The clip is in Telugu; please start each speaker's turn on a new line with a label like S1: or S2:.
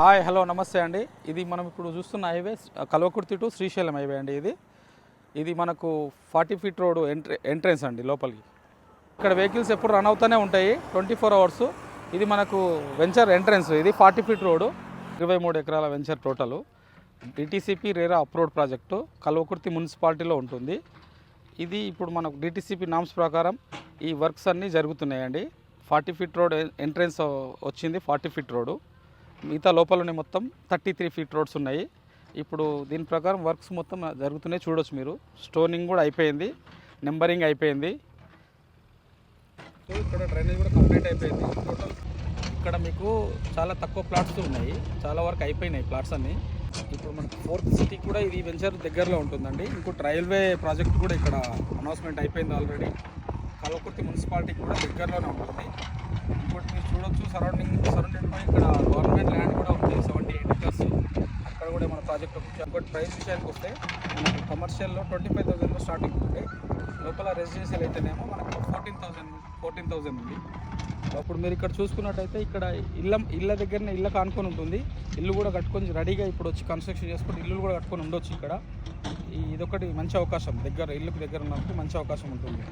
S1: హాయ్ హలో నమస్తే అండి. ఇది మనం ఇప్పుడు చూస్తున్న highway Kalwakurthy to Srisailam highway అండి ఇది. ఇది మనకు forty feet road entry entrance అండి లోపలికి. ఇక్కడ వెహికల్స్ ఎప్పుడు రన్ అవుతూనే ఉంటాయి ట్వంటీ ఫోర్ అవర్స్. ఇది మనకు వెంచర్ ఎంట్రెన్స్ ఇది ఫార్టీ ఫీట్ రోడ్. ఇరవై మూడు ఎకరాల venture total. DTCP RERA approved project Kalwakurthy మున్సిపాలిటీలో ఉంటుంది. ఇది ఇప్పుడు మనకు డిటీసీపీ నామ్స్ ప్రకారం ఈ వర్క్స్ అన్నీ జరుగుతున్నాయండి. ఫార్టీ ఫీట్ రోడ్ ఎంట్రెన్స్ వచ్చింది ఫార్టీ ఫీట్ రోడ్. మిగతా లోపలనే మొత్తం థర్టీ త్రీ ఫీట్ రోడ్స్ ఉన్నాయి. ఇప్పుడు దీని ప్రకారం వర్క్స్ మొత్తం జరుగుతున్నాయి చూడొచ్చు మీరు. స్టోనింగ్ కూడా అయిపోయింది. నెంబరింగ్ అయిపోయింది. ఇక్కడ డ్రైనేజ్ కూడా కంప్లీట్ అయిపోయింది. టోటల్ ఇక్కడ మీకు చాలా తక్కువ ప్లాట్స్ ఉన్నాయి. చాలా వరకు అయిపోయినాయి ప్లాట్స్ అన్నీ. ఇప్పుడు మనకి ఫోర్త్ సిటీ కూడా ఇది వెంచర్ దగ్గరలో ఉంటుందండి. ఇంకోటి రైల్వే ప్రాజెక్ట్ కూడా ఇక్కడ అనౌన్స్మెంట్ అయిపోయింది ఆల్రెడీ కలవకుర్తి మున్సిపాలిటీకి కూడా దగ్గరలోనే ఉంటుంది. ఇంకోటి మీరు చూడొచ్చు సరౌండింగ్ సరౌండింగ్ ఇక్కడ గవర్నమెంట్ ల్యాండ్ కూడా ఉంది సెవెంటీ ఎయిట్ ఎకర్స్ అక్కడ కూడా మన ప్రాజెక్ట్ ఒకటి ఇంకోటి ప్రైస్ విషయానికి వస్తే మనకు కమర్షియల్లో ట్వంటీ ఫైవ్ థౌసండ్లో స్టార్టింగ్ ఉంటుంది లోపల రెసిడెన్షియల్ అయితేనేమో మనకు ఫోర్టీన్ థౌసండ్ ఫోర్టీన్ థౌసండ్ ఉంది. అప్పుడు మీరు ఇక్కడ చూసుకున్నట్టయితే ఇక్కడ ఇళ్ళ ఇళ్ళ దగ్గరనే ఇళ్ళకు కానుకొని ఉంటుంది. ఇల్లు కూడా కట్టుకొని రెడీగా ఇప్పుడు వచ్చి కన్స్ట్రక్షన్ చేసుకొని ఇల్లు కూడా కట్టుకొని ఉండొచ్చు ఇక్కడ. ఇదొకటి మంచి అవకాశం. దగ్గర ఇల్లుకి దగ్గర ఉన్నప్పుడు మంచి అవకాశం ఉంటుంది.